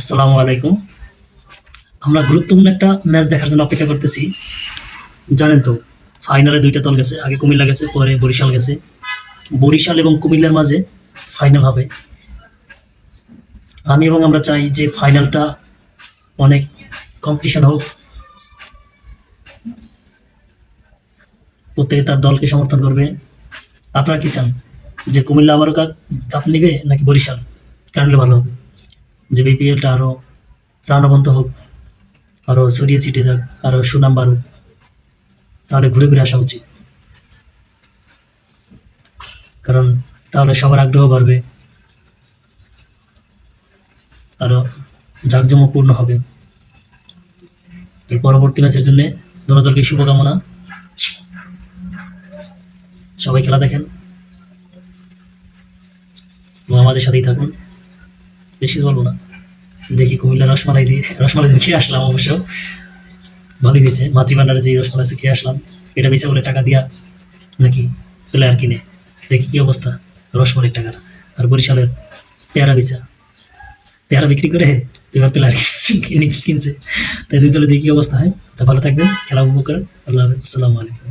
আসসালামু আলাইকুম। আমরা গুরুত্বপূর্ণ একটা ম্যাচ দেখার জন্য অপেক্ষা করতেছি। জানেন তো, ফাইনালে দুইটা দল গেছে। আগে কুমিল্লা গেছে, পরে বরিশাল গেছে। বরিশাল এবং কুমিল্লার মাঝে ফাইনাল হবে। আমি এবং আমরা চাই যে ফাইনালটা অনেক কম্পিটিশন হোক। প্রত্যেকে তার দলকে সমর্থন করবে। আপনারা কি চান? যে কুমিল্লা আবারও কাপ নিবে নাকি বরিশাল? কারণে ভালো হবে। যে বিপিএলটা আরও প্রাণবন্ত হোক আরও ছড়িয়ে ছিটে যাক আরও সুনাম বাড়ুক, তাহলে ঘুরে ঘুরে আসা উচিত। কারণ তাহলে সবার আগ্রহ বাড়বে আরও জাঁকজমকপূর্ণ হবে। পরবর্তী ম্যাচের জন্য দোনো দলকে শুভকামনা। সবাই খেলা দেখেন আমাদের সাথেই থাকুন। বেশি বলব না। দেখি কুমিল্লা রসমালাই দিয়ে রসমালাই দিয়ে খেয়ে আসলাম অবশ্য। ভালোই হয়েছে মাতৃভান্ডারে যে রসমালাই আছে খেয়ে আসলাম। এটা বেশি বলে টাকা দিয়া নাকি প্লেয়ার কিনে। দেখি কি অবস্থা রসমালাই টাকার। আর বরিশালের পেয়ারা বিচা। পেয়ারা বিক্রি করে এবার প্লেয়ার কিনছে। তাই দুই দলে দেখি অবস্থা হয়। তা ভালো থাকবেন, খেলা উপভোগ করেন। আল্লাহ হাফিজ। আসসালামু আলাইকুম।